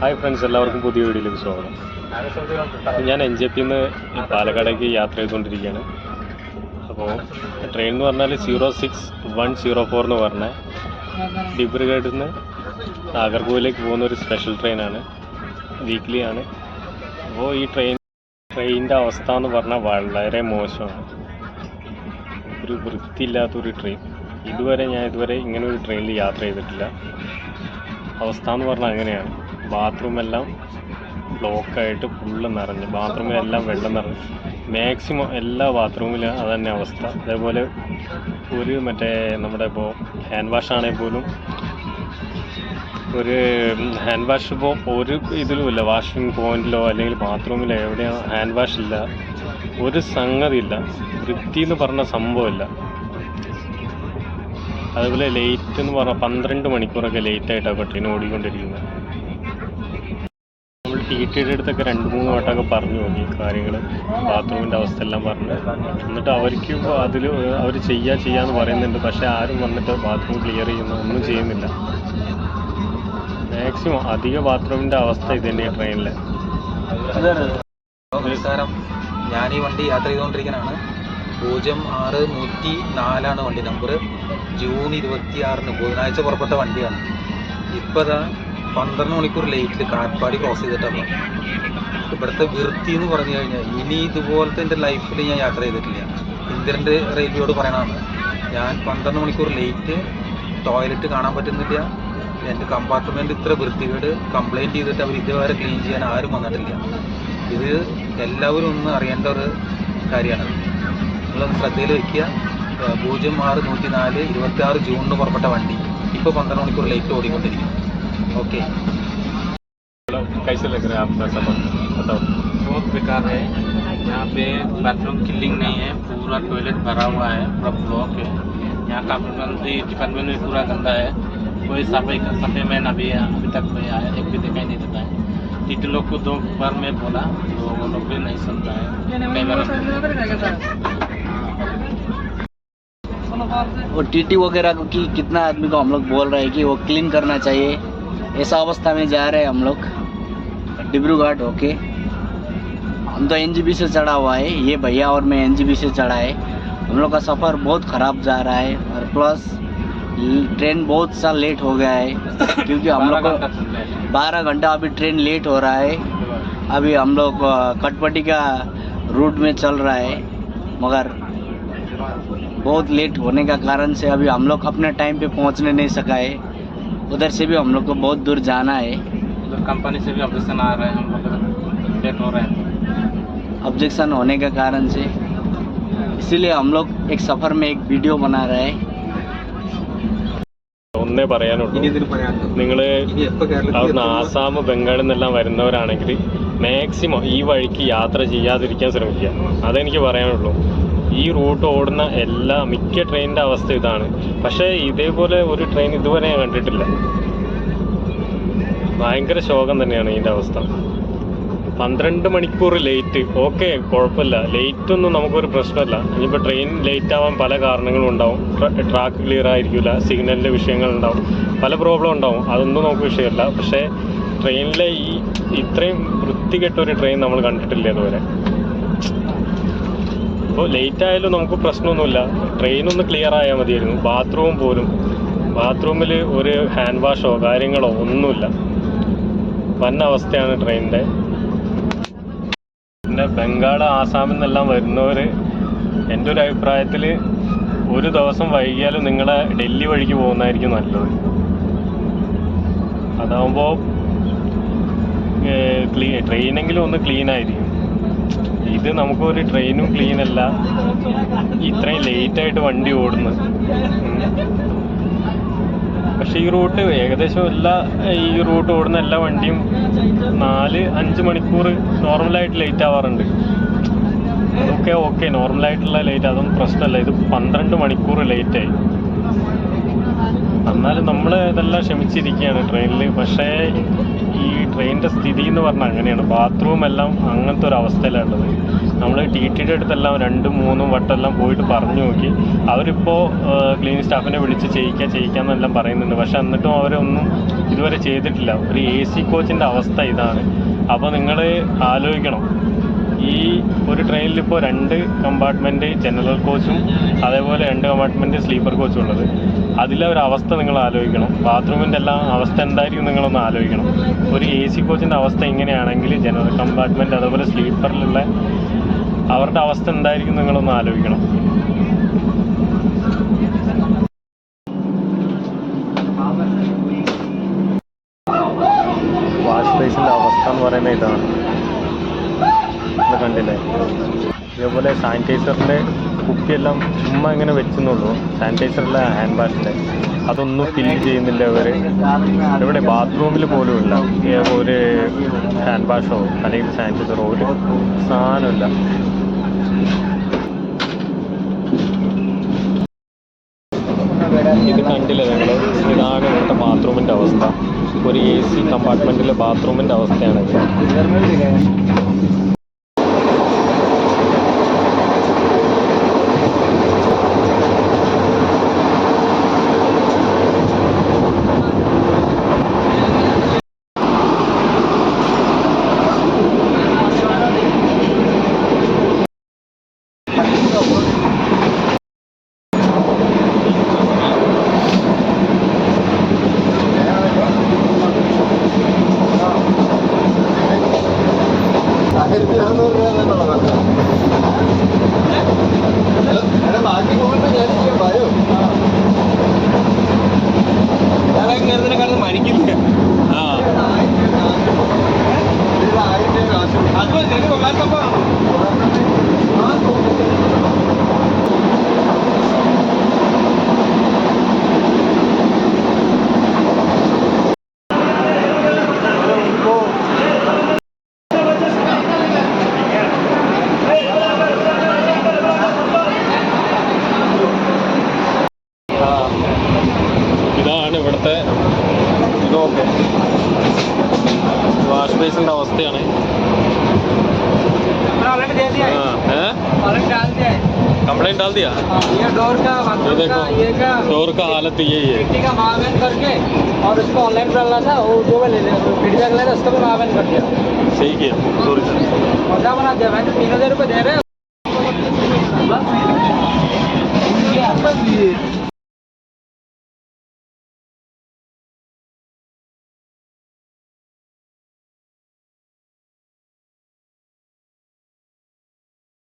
Hi friends എല്ലാവർക്കും പുതിയ വീഡിയോയിലേക്ക് സ്വാഗതം. ഞാൻ എൻ ജെ പിന്ന് പാലക്കാടേക്ക് യാത്ര ചെയ്തുകൊണ്ടിരിക്കുകയാണ്. അപ്പോൾ ട്രെയിൻ എന്ന് പറഞ്ഞാൽ zero six one zero four എന്ന് പറഞ്ഞ ഡിബ്രുഗഡിൽ നിന്ന് നാഗർകോവിലേക്ക് പോകുന്ന ഒരു സ്പെഷ്യൽ ട്രെയിനാണ് വീക്ക്ലി ആണ് അപ്പോൾ ഈ ട്രെയിൻ ട്രെയിനിന്റെ അവസ്ഥ എന്ന് പറഞ്ഞാൽ വളരെ മോശമാണ്. ഒരു വൃത്തിയില്ലാത്തൊരു ട്രെയിൻ ഇതുവരെ ഞാൻ ഇതുവരെ ഇങ്ങനെ ഒരു ട്രെയിനിൽ യാത്ര ചെയ്തിട്ടില്ല. അവസ്ഥ എന്ന് പറഞ്ഞാൽ അങ്ങനെയാണ്. ബാത്റൂം എല്ലാം ബ്ലോക്കായിട്ട് ഫുള്ള് നിറഞ്ഞ് ബാത്റൂമിലെല്ലാം വെള്ളം നിറഞ്ഞ്. മാക്സിമം എല്ലാ ബാത്റൂമിലും അത് തന്നെ അവസ്ഥ. അതേപോലെ ഒരു മറ്റേ നമ്മുടെ ഇപ്പോൾ ഹാൻഡ് വാഷ് ആണെങ്കിൽ പോലും ഒരു ഹാൻഡ് വാഷ് ഇപ്പോൾ ഒരു ഇതിലുമില്ല വാഷിംഗ് പോയിന്റിലോ അല്ലെങ്കിൽ ബാത്റൂമിലോ എവിടെയോ ഹാൻഡ് വാഷ് ഇല്ല. ഒരു സംഗതി ഇല്ല. വൃത്തി എന്ന് പറഞ്ഞ സംഭവമില്ല അതുപോലെ ലേറ്റ് എന്ന് പറഞ്ഞാൽ പന്ത്രണ്ട് മണിക്കൂറൊക്കെ ലേറ്റ് ആയിട്ടാണ് ട്രെയിൻ ഓടിക്കൊണ്ടിരിക്കുന്നത് ടി ടിയുടെ അടുത്തൊക്കെ രണ്ട് മൂന്ന് വട്ടമൊക്കെ പറഞ്ഞു നോക്കി കാര്യങ്ങൾ ബാത്റൂമിന്റെ അവസ്ഥ എല്ലാം പറഞ്ഞു. എന്നിട്ട് അവർക്ക് അതിൽ അവർ ചെയ്യാ ചെയ്യാന്ന് പറയുന്നുണ്ട്. പക്ഷേ ആരും വന്നിട്ട് ബാത്റൂം ക്ലിയർ ചെയ്യുന്ന ഒന്നും ചെയ്യുന്നില്ല. മാക്സിമം അധിക ബാത്റൂമിന്റെ അവസ്ഥ ഇത് ട്രെയിനിൽ നമസ്കാരം. ഞാൻ ഈ വണ്ടി യാത്ര ചെയ്തുകൊണ്ടിരിക്കുന്നതാണ് പൂജ്യം ആറ് നൂറ്റി നാലാണ് വണ്ടി നമ്പർ ജൂൺ ഇരുപത്തി ആറിന് ബുധനാഴ്ച പുറപ്പെട്ട വണ്ടിയാണ്. ഇപ്പോൾ ഇതാ പന്ത്രണ്ട് മണിക്കൂർ ലേറ്റിൽ കാറ്റ്പാടി ക്രോസ് ചെയ്തിട്ടാണ് ഇവിടുത്തെ വൃത്തി എന്ന് പറഞ്ഞു കഴിഞ്ഞാൽ ഇനി ഇതുപോലത്തെ എന്റെ ലൈഫിൽ ഞാൻ യാത്ര ചെയ്തിട്ടില്ല. ഇന്ത്യൻ റെയിൽവേയോട് പറയണതാണ് ഞാൻ പന്ത്രണ്ട് മണിക്കൂർ ലേറ്റ് ടോയ്ലറ്റ് കാണാൻ പറ്റുന്നില്ല. എന്റെ കമ്പാർട്ട്മെന്റ് ഇത്ര വൃത്തികേട് കംപ്ലൈന്റ് ചെയ്തിട്ട് അവർ ഇതുവരെ ക്ലീൻ ചെയ്യാൻ ആരും വന്നിട്ടില്ല. ഇത് എല്ലാവരും ഒന്ന് അറിയേണ്ട ഒരു കാര്യമാണ്. നിങ്ങളൊന്ന് ശ്രദ്ധയിൽ വയ്ക്കുക പൂജ്യം ആറ് നൂറ്റി നാല് ഇരുപത്തി ആറ് ജൂണിന് പുറപ്പെട്ട വണ്ടി ഇപ്പോൾ പന്ത്രണ്ട് മണിക്കൂർ ലേറ്റ് ഓടിക്കൊണ്ടിരിക്കും ओके कैसे लग रहा है आपका सफ़र? बताओ। बहुत बेकार है। यहाँ पे बाथरूम की लिंक नहीं है पूरा टॉयलेट भरा हुआ है पूरा ब्लॉक है। यहाँ का डिपार्टमेंट भी पूरा गंदा है। कोई सफ़ाई का सफे मैन अभी अभी तक कोई आया एक भी दिखाई नहीं देता है। टीटी लोग को दो बार मैं बोला तो वो लोग भी नहीं सुन रहा है। हाँ। और टीटी वगैरह की कितना आदमी को हम लोग बोल रहे हैं कि वो क्लीन करना चाहिए। ऐसा अवस्था में जा रहे हैं हम लोग। डिब्रूगढ़ ओके हम तो एनजीबी से चढ़ा हुआ है। ये भैया और मैं एनजीबी से चढ़ा है। हम लोग का सफ़र बहुत ख़राब जा रहा है और प्लस ट्रेन बहुत सा लेट हो गया है। क्योंकि हम लोग को बारह घंटा अभी ट्रेन लेट हो रहा है। अभी हम लोग कटपटी का रूट में चल रहा है। मगर बहुत लेट होने का कारण से अभी हम लोग अपने टाइम पे पहुँचने नहीं सका है। उधर से भी हम लोग को बहुत दूर जाना है उधर कंपनी से भी ऑपरेशन आ रहे हैं हम लोग लेट हो रहे हैं ऑब्जेक्शन होने के कारण से इसीलिए हम लोग एक सफ़र में एक वीडियो बना रहे हैं ഒന്നേ പറയാനുള്ളൂ ഇനി ഇതിന് പറയാനുള്ളത് നിങ്ങൾ ഇനി എപ്പോൾ കേരളത്തിൽ അവിടുന്ന് എത്തുന്നു? ആസാം ബംഗാളിൽ നിന്നെല്ലാം വരുന്നവരാണെങ്കിൽ മാക്സിമം ഈ വഴിക്ക് യാത്ര ചെയ്യാതിരിക്കാൻ ശ്രമിക്കുക അതെനിക്ക് പറയാനുള്ളൂ ഈ റൂട്ട് ഓടുന്ന എല്ലാ മിക്ക ട്രെയിനിന്റെ അവസ്ഥ ഇതാണ്. പക്ഷേ ഇതേപോലെ ഒരു ട്രെയിൻ ഇതുവരെ ഞാൻ കണ്ടിട്ടില്ല. ഭയങ്കര ശോകം തന്നെയാണ് ഇതിന്റെ അവസ്ഥ. പന്ത്രണ്ട് മണിക്കൂർ ലേറ്റ് ഓക്കെ കുഴപ്പമില്ല. ലേറ്റ് ഒന്നും നമുക്കൊരു പ്രശ്നമല്ല. ഇനിയിപ്പോൾ ട്രെയിൻ ലേറ്റ് ആവാൻ പല കാരണങ്ങളും ഉണ്ടാവും. ട്രാക്ക് ക്ലിയർ ആയിരിക്കില്ല സിഗ്നലിന്റെ വിഷയങ്ങൾ ഉണ്ടാവും. പല പ്രോബ്ലം ഉണ്ടാവും. അതൊന്നും നമുക്ക് വിഷയമല്ല. പക്ഷേ ട്രെയിനിലെ ഈ ഇത്രയും വൃത്തികെട്ട ഒരു ട്രെയിൻ നമ്മൾ കണ്ടിട്ടില്ല ഇതുവരെ. ഇപ്പോൾ ലേറ്റ് ആയാലും നമുക്ക് പ്രശ്നമൊന്നുമില്ല. ട്രെയിൻ ഒന്ന് ക്ലിയർ ആയാൽ മതിയായിരുന്നു. ബാത്റൂം പോലും. ബാത്റൂമിൽ ഒരു ഹാൻഡ് വാഷോ കാര്യങ്ങളോ ഒന്നുമില്ല. വൻ അവസ്ഥയാണ് ട്രെയിനിന്റെ പിന്നെ ബംഗാൾ ആസാമിൽ നിന്നെല്ലാം വരുന്നവർ എന്റെ ഒരു അഭിപ്രായത്തിൽ ഒരു ദിവസം വൈകിയാലും നിങ്ങളെ ഡൽഹി വഴിക്ക് പോകുന്നതായിരിക്കും നല്ലത്. അതാവുമ്പോൾ ട്രെയിനെങ്കിലും ഒന്ന് ക്ലീൻ ആയിരിക്കും. ഇത് നമുക്കൊരു ട്രെയിനും ക്ലീൻ അല്ല. ഇത്രയും ലേറ്റ് ആയിട്ട് വണ്ടി ഓടുന്നു പക്ഷെ ഈ റൂട്ട് ഏകദേശം എല്ലാ ഈ റൂട്ട് ഓടുന്ന എല്ലാ വണ്ടിയും നാല് അഞ്ച് മണിക്കൂർ നോർമലായിട്ട് ലേറ്റ് ആവാറുണ്ട്. അതൊക്കെ ഓക്കെ നോർമലായിട്ടുള്ള ലേറ്റ് അതൊന്നും പ്രശ്നമല്ല. ഇത് പന്ത്രണ്ട് മണിക്കൂർ ലേറ്റായി എന്നാലും നമ്മൾ ഇതെല്ലാം ക്ഷമിച്ചിരിക്കുകയാണ് ട്രെയിനിൽ പക്ഷേ ഈ ട്രെയിനിന്റെ സ്ഥിതി എന്ന് പറഞ്ഞാൽ അങ്ങനെയാണ്. ബാത്റൂം എല്ലാം അങ്ങനത്തെ ഒരു അവസ്ഥയിലുള്ളത് നമ്മൾ ടി ടിയുടെ അടുത്തെല്ലാം രണ്ടും മൂന്നും വട്ടമെല്ലാം പോയിട്ട് പറഞ്ഞു നോക്കി. അവരിപ്പോൾ ക്ലീനിങ് സ്റ്റാഫിനെ വിളിച്ച് ചെയ്യിക്കുക ചെയ്യിക്കാമെന്നെല്ലാം പറയുന്നുണ്ട്. പക്ഷെ എന്നിട്ടും അവരൊന്നും ഇതുവരെ ചെയ്തിട്ടില്ല. ഒരു എ സി കോച്ചിന്റെ അവസ്ഥ ഇതാണ്. അപ്പോൾ നിങ്ങൾ ആലോചിക്കണം. ഈ ഒരു ട്രെയിനിൽ ഇപ്പോൾ രണ്ട് കമ്പാർട്ട്മെന്റ് ജനറൽ കോച്ചും അതേപോലെ രണ്ട് കമ്പാർട്ട്മെന്റ് സ്ലീപ്പർ കോച്ചും ഉള്ളത്. അതിലെ ഒരു അവസ്ഥ നിങ്ങൾ ആലോചിക്കണം. ബാത്റൂമിന്റെ എല്ലാം അവസ്ഥ എന്തായിരിക്കും നിങ്ങളൊന്ന് ആലോചിക്കണം. ഒരു എ സി കോച്ചിന്റെ അവസ്ഥ ഇങ്ങനെയാണെങ്കിൽ ജനറൽ കമ്പാർട്ട്മെന്റ് അതേപോലെ സ്ലീപ്പറിലുള്ള അവരുടെ അവസ്ഥ എന്തായിരിക്കും നിങ്ങളൊന്ന് ആലോചിക്കണം. ഇതേപോലെ സാനിറ്റൈസറിന്റെ കുപ്പിയെല്ലാം ചുമ്മാ ഇങ്ങനെ വെച്ചെന്നുള്ളൂ. സാനിറ്റൈസറിലെ ഹാൻഡ് വാഷിന്റെ അതൊന്നും ഫില്ല് ചെയ്യുന്നില്ല അവർ ഇവിടെ ബാത്റൂമിൽ പോലും ഇല്ല. ഒരു ഹാൻഡ് വാഷോ അല്ലെങ്കിൽ സാനിറ്റൈസറോ ഒരു സാധനമില്ല ഇത് കണ്ടില്ല നിങ്ങൾ ഇതാണ് ഇവിടുത്തെ ബാത്റൂമിന്റെ അവസ്ഥ. ഒരു എ സി കമ്പാർട്ട്മെന്റിലെ ബാത്റൂമിന്റെ അവസ്ഥയാണിത്. ഇവിടുത്തെ ഇതൊക്കെ. വാഷ് ബേസിൻ്റെ അവസ്ഥയാണ്. और उसको ऑनलाइन था उसको तीन हज़ार रुपये दे रहे